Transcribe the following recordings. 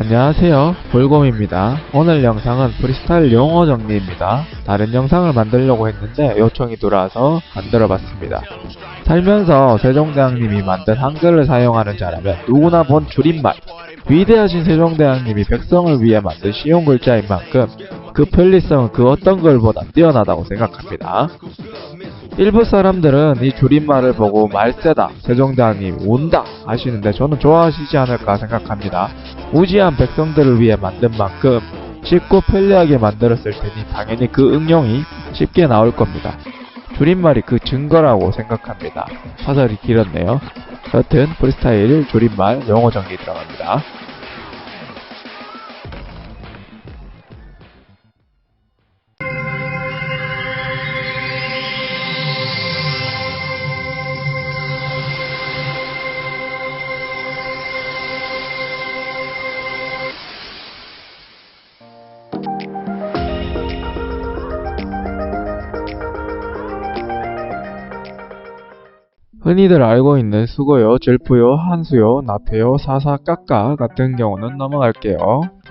안녕하세요. 볼곰입니다. 오늘 영상은 프리스타일 용어 정리입니다. 다른 영상을 만들려고 했는데 요청이 들어와서 만들어 봤습니다. 살면서 세종대왕님이 만든 한글을 사용하는 자라면 누구나 본 줄임말. 위대하신 세종대왕님이 백성을 위해 만든 쉬운 글자인 만큼 그 편리성은 그 어떤 글보다 뛰어나다고 생각합니다 일부 사람들은 이 줄임말을 보고 말세다, 세종대왕님 운다 하시는데 저는 좋아하시지 않을까 생각합니다. 무지한 백성들을 위해 만든 만큼 쉽고 편리하게 만들었을 테니 당연히 그 응용이 쉽게 나올 겁니다. 줄임말이 그 증거라고 생각합니다. 사설이 길었네요. 여튼 프리스타일 줄임말 영어 정리 들어갑니다. 흔히들 알고 있는 수고요, 절부요, 한수요, 나패요, 사사, 깎아 같은 경우는 넘어갈게요.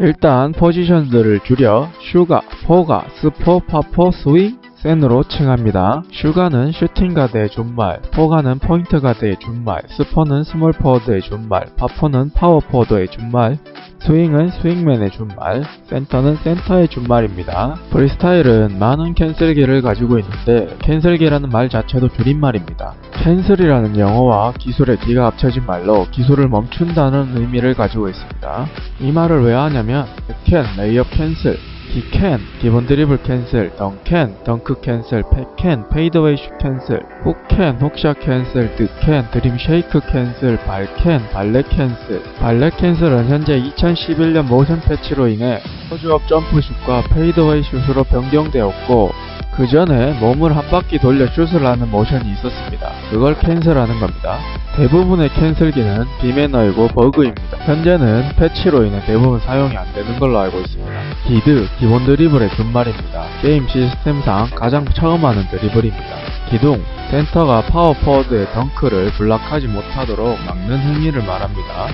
일단 포지션들을 줄여 슈가, 포가, 스포, 파포, 스윙, 센으로 칭합니다. 슈가는 슈팅 가드의 준말, 포가는 포인트 가드의 준말, 스포는 스몰 포워드의 준말, 파포는 파워 포워드의 준말, 스윙은 스윙맨의 준말, 센터는 센터의 준말입니다. 프리스타일은 많은 캔슬기를 가지고 있는데 캔슬기라는 말 자체도 줄임말입니다. 캔슬이라는 영어와 기술의 기가 합쳐진 말로 기술을 멈춘다는 의미를 가지고 있습니다. 이 말을 왜 하냐면 캔, 레이업 캔슬, 기캔, 기본 드리블 캔슬, 덩캔, 덩크 캔슬, 팩캔, 페이드웨이 슛 캔슬, 훅캔, 훅샷 캔슬, 득캔, 드림 쉐이크 캔슬, 발캔, 발레 캔슬. 발레 캔슬은 현재 2011년 모션 패치로 인해 포즈업 점프슛과 페이드웨이 슛으로 변경되었고 그 전에 몸을 한 바퀴 돌려 슛을 하는 모션이 있었습니다. 그걸 캔슬하는 겁니다. 대부분의 캔슬기는 비매너이고 버그입니다. 현재는 패치로 인해 대부분 사용이 안 되는 걸로 알고 있습니다. 기드, 기본 드리블의 준말입니다. 게임 시스템상 가장 처음 하는 드리블입니다. 기둥, 센터가 파워 포워드의 덩크를 블락하지 못하도록 막는 행위를 말합니다.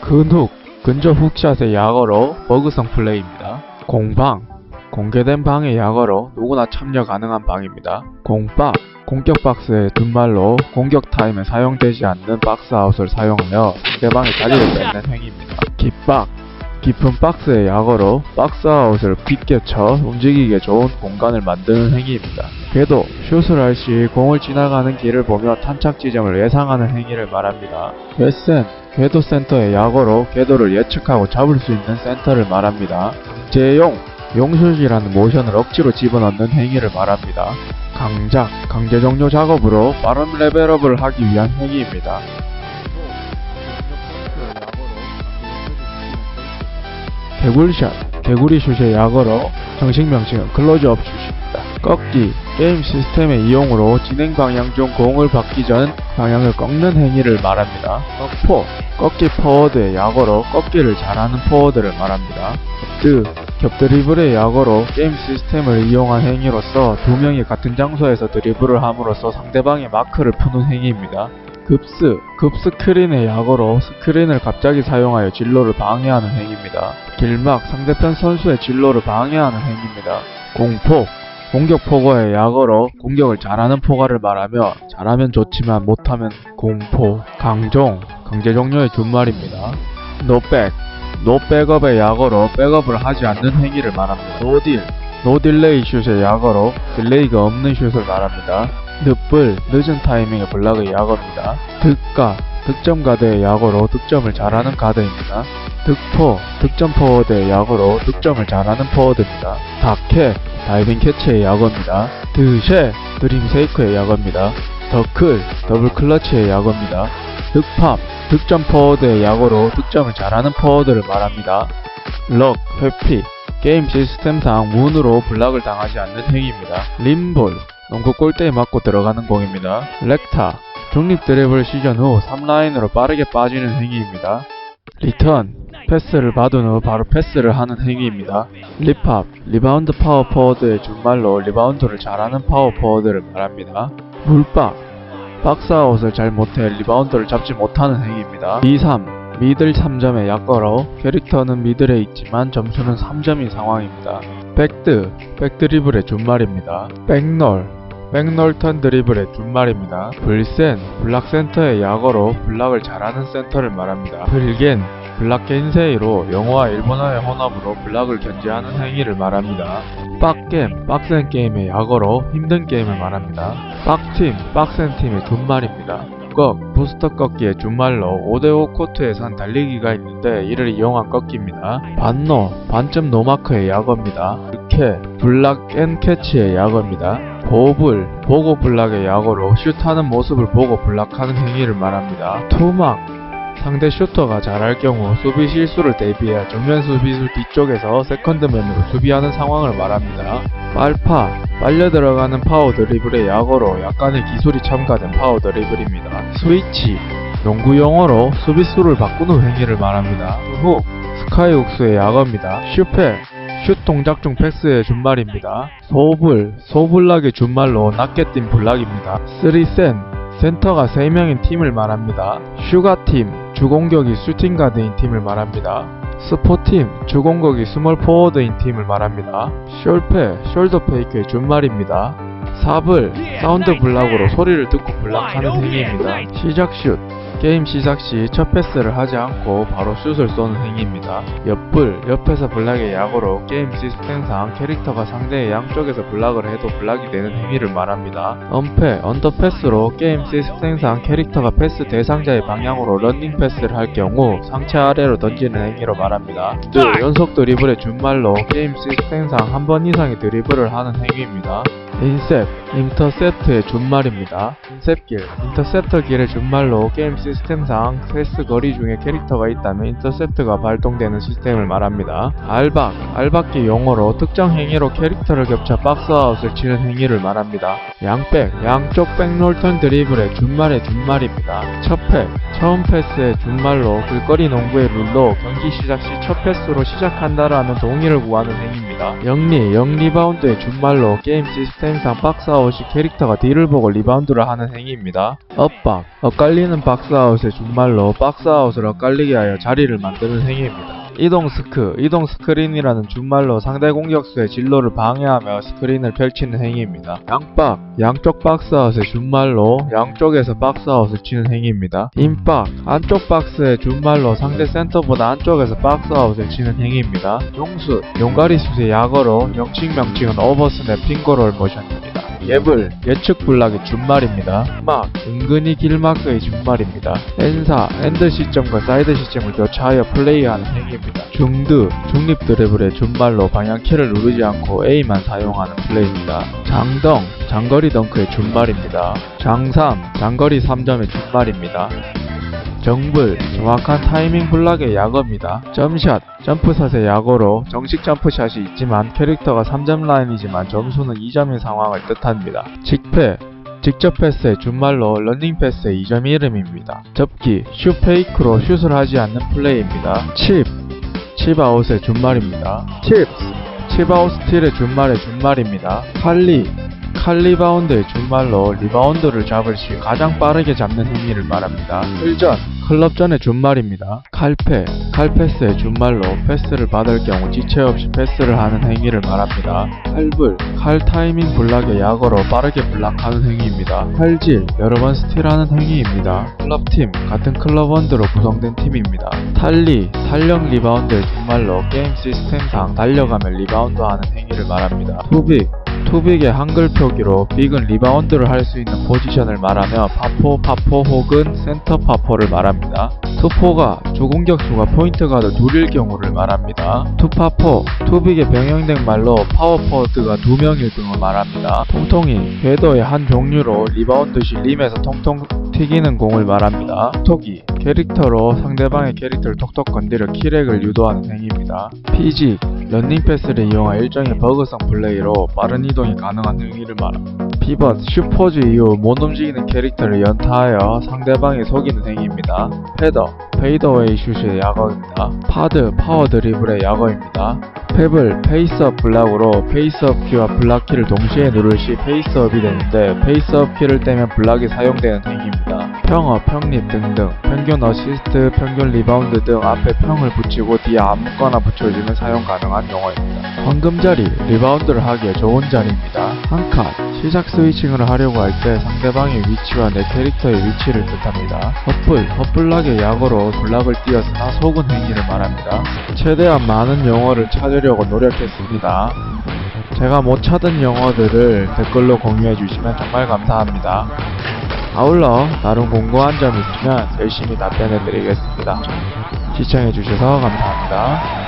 근훅, 근접 훅샷의 약어로 버그성 플레이입니다. 공방, 공개된 방의 약어로 누구나 참여 가능한 방입니다. 공박, 공격 박스의 둔말로 공격 타임에 사용되지 않는 박스 아웃을 사용하여 상대방의 자리를 뺏는 행위입니다. 깃박, 깊은 박스의 약어로 박스 아웃을 깊게 쳐 움직이기 좋은 공간을 만드는 행위입니다. 궤도, 슛을 할 시 공을 지나가는 길을 보며 탄착 지점을 예상하는 행위를 말합니다. 궤센, 궤도 센터의 약어로 궤도를 예측하고 잡을 수 있는 센터를 말합니다. 제용, 용슛이라는 모션을 억지로 집어넣는 행위를 말합니다. 강작, 강제 종료 작업으로 빠른 레벨업을 하기 위한 행위입니다. 개굴샷, 개구리 슛의 약어로 정식 명칭은 클로즈업 슛입니다. 꺾기, 게임 시스템의 이용으로 진행 방향 중 공을 받기 전 방향을 꺾는 행위를 말합니다. 꺾포, 꺾기 포워드의 약어로 꺾기를 잘하는 포워드를 말합니다. 드, 겹드리블의 약어로 게임 시스템을 이용한 행위로서 두 명이 같은 장소에서 드리블을 함으로써 상대방의 마크를 푸는 행위입니다. 급스, 급스크린의 약어로 스크린을 갑자기 사용하여 진로를 방해하는 행위입니다. 길막, 상대편 선수의 진로를 방해하는 행위입니다. 공포, 공격 포거의 약어로 공격을 잘하는 포가를 말하며 잘하면 좋지만 못하면 공포, 강종, 강제 종료의 준말입니다. 노백, 노백업의 약어로 백업을 하지 않는 행위를 말합니다. 노딜, 노딜레이 슛의 약어로 딜레이가 없는 슛을 말합니다. 늦불, 늦은 타이밍의 블락의 약어입니다. 득가, 득점 가드의 약어로 득점을 잘하는 가드입니다. 득포, 득점 포워드의 약어로 득점을 잘하는 포워드입니다. 다캐, 다이빙 캐치의 약어입니다. 드쉐, 드림 세이크의 약어입니다. 더클, 더블 클러치의 약어입니다. 득팝, 득점 포워드의 약어로 득점을 잘하는 포워드를 말합니다. 럭, 회피, 게임 시스템상 문으로 블락을 당하지 않는 행위입니다. 림볼, 농구 골대에 맞고 들어가는 공입니다. 렉타, 중립 드리블 시전 후 3라인으로 빠르게 빠지는 행위입니다. 리턴, 패스를 받은 후 바로 패스를 하는 행위입니다. 리팝, 리바운드 파워 포워드의 준말로 리바운드를 잘하는 파워 포워드를 말합니다. 물박, 박스아웃을 잘 못해 리바운드를 잡지 못하는 행위입니다. 2, 3. 미들 3점에 약걸어 캐릭터는 미들에 있지만 점수는 3점인 상황입니다. 백드, 백드리블의 준말입니다. 백널, 백널턴 드리블의 준말입니다. 블센, 블락센터의 약어로 블락을 잘하는 센터를 말합니다. 블겐, 블락 겐세이로 영어와 일본어의 혼합으로 블락을 견제하는 행위를 말합니다. 빡겜, 빡센 게임의 약어로 힘든 게임을 말합니다. 빡팀, 빡센 팀의 준말입니다. 꺾, 부스터 꺾기의 준말로 5대5 코트에서 한 달리기가 있는데 이를 이용한 꺾기입니다. 반노, 반점 노마크의 약어입니다. 이렇게 블락 앤 캐치의 약어입니다. 보블, 보고 블락의 약어로 슛하는 모습을 보고 블락하는 행위를 말합니다. 투막, 상대 슈터가 잘할 경우 수비 실수를 대비해 정면 수비수 뒤쪽에서 세컨드맨으로 수비하는 상황을 말합니다. 빨파, 빨려 들어가는 파워 드리블의 약어로 약간의 기술이 첨가된 파워 드리블입니다. 스위치, 농구 용어로 수비수를 바꾸는 행위를 말합니다. 훅, 스카이 훅스의 약어입니다. 슈페, 슛 동작 중 패스의 준말입니다. 소불, 소불락의 준말로 낮게 뛴 블락입니다. 쓰리센, 센터가 3명인 팀을 말합니다. 슈가팀, 주공격이 슈팅 가드인 팀을 말합니다. 스포팀, 주공격이 스몰 포워드인 팀을 말합니다. 숄페, 숄더 페이크의 준말입니다. 삽을, 사운드 블락으로 소리를 듣고 블락하는 행위입니다. 시작 슛, 게임 시작 시 첫 패스를 하지 않고 바로 슛을 쏘는 행위입니다. 옆불, 옆에서 블락의 약어로 게임 시스템상 캐릭터가 상대의 양쪽에서 블락을 해도 블락이 되는 행위를 말합니다. 언패, 언더패스로 게임 시스템상 캐릭터가 패스 대상자의 방향으로 런닝 패스를 할 경우 상체 아래로 던지는 행위로 말합니다. 드, 연속 드리블의 준말로 게임 시스템상 한 번 이상의 드리블을 하는 행위입니다. 인셉, 인터셉트의 준말입니다. 인셉길, 인터셉터 길의 준말로 게임 시스템 상 패스 거리 중에 캐릭터가 있다면 인터셉트가 발동되는 시스템을 말합니다. 알박, 알박기 용어로 특정 행위로 캐릭터를 겹쳐 박스아웃을 치는 행위를 말합니다. 양백, 양쪽 백롤턴 드리블의 준말의 준말입니다. 첫 팩, 처음 패스의 준말로 길거리 농구의 룰로 경기 시작 시 첫 패스로 시작한다라는 동의를 구하는 행위입니다. 영리, 영리바운드의 준말로 게임 시스템상 박스아웃이 캐릭터가 뒤를 보고 리바운드를 하는 행위입니다. 엇박, 엇갈리는 박스아웃의 준말로 박스아웃을 엇갈리게 하여 자리를 만드는 행위입니다. 이동 스크, 이동 스크린이라는 준말로 상대 공격수의 진로를 방해하며 스크린을 펼치는 행위입니다. 양박, 양쪽 박스아웃의 준말로 양쪽에서 박스아웃을 치는 행위입니다. 인박, 안쪽 박스의 준말로 상대 센터보다 안쪽에서 박스아웃을 치는 행위입니다. 용수, 용가리 슛의 약어로 영칭 명칭은 오버스냅 핑거롤 모션입니다. 예불, 예측 블락의 준말입니다. 막, 은근히 길마크의 준말입니다. 엔사, 엔드 시점과 사이드 시점을 교차하여 플레이하는 행위입니다. 중드, 중립 드래블의 준말로 방향키를 누르지 않고 A만 사용하는 플레이입니다. 장덩, 장거리 덩크의 준말입니다. 장삼, 장거리 3점의 준말입니다. 정불, 정확한 타이밍 블락의 약어입니다. 점샷, 점프샷의 약어로 정식 점프샷이 있지만 캐릭터가 3점 라인이지만 점수는 2점인 상황을 뜻합니다. 직패, 직접 패스의 준말로 런닝 패스의 2점 이름입니다. 접기, 슛 페이크로 슛을 하지 않는 플레이입니다. 칩, 칩아웃의 준말입니다. 칩스, 칩아웃 스틸의 준말의 준말입니다. 칼리, 칼 리바운드의 준말로 리바운드를 잡을 시 가장 빠르게 잡는 행위를 말합니다. 흘전, 클럽전의 준말입니다. 칼패, 칼패스의 준말로 패스를 받을 경우 지체 없이 패스를 하는 행위를 말합니다. 칼불, 칼 타이밍 블락의 약어로 빠르게 블락하는 행위입니다. 칼질, 여러 번 스틸하는 행위입니다. 클럽팀, 같은 클럽원드로 구성된 팀입니다. 탈리, 탄력 리바운드의 준말로 게임 시스템상 달려가며 리바운드하는 행위를 말합니다. 투빅, 투빅의 한글 표기로 빅은 리바운드를 할 수 있는 포지션을 말하며 파포, 파포 혹은 센터 파포를 말합니다. 투포가 주공격수가 포인트 가드 둘일 경우를 말합니다. 투파포, 투빅의 병행된 말로 파워포워드가 두 명일 경우 말합니다. 통통이, 궤도의 한 종류로 리바운드 시 림에서 통통 튀기는 공을 말합니다. 톡이, 캐릭터로 상대방의 캐릭터를 톡톡 건드려 키렉을 유도하는 행위입니다. 피지, 런닝 패스를 이용한 일종의 버그성 플레이로 빠른 이동이 가능한 행위를 말합니다. 피벗, 슈퍼즈 이후 못 움직이는 캐릭터를 연타하여 상대방이 속이는 행위입니다. 헤더, 페이더웨이 슛의 야거입니다. 파드, 파워 드리블의 야거입니다. 탭을 페이스업 블락으로 페이스업 키와 블락 키를 동시에 누를 시 페이스업이 되는데 페이스업 키를 떼면 블락이 사용되는 행위입니다. 평어, 평립 등등 평균 어시스트, 평균 리바운드 등 앞에 평을 붙이고 뒤에 아무거나 붙여주면 사용 가능한 용어입니다. 황금자리, 리바운드를 하기에 좋은 자리입니다. 한 칸, 시작 스위칭을 하려고 할 때 상대방의 위치와 내 캐릭터의 위치를 뜻합니다. 헛불, 헛불락의 약어로 블락을 띄었으나 속은 행위를 말합니다. 최대한 많은 용어를 찾으려고 노력했습니다. 제가 못 찾은 용어들을 댓글로 공유해 주시면 정말 감사합니다. 아울러 다른 궁금한 점 있으면 열심히 답변해 드리겠습니다. 시청해 주셔서 감사합니다.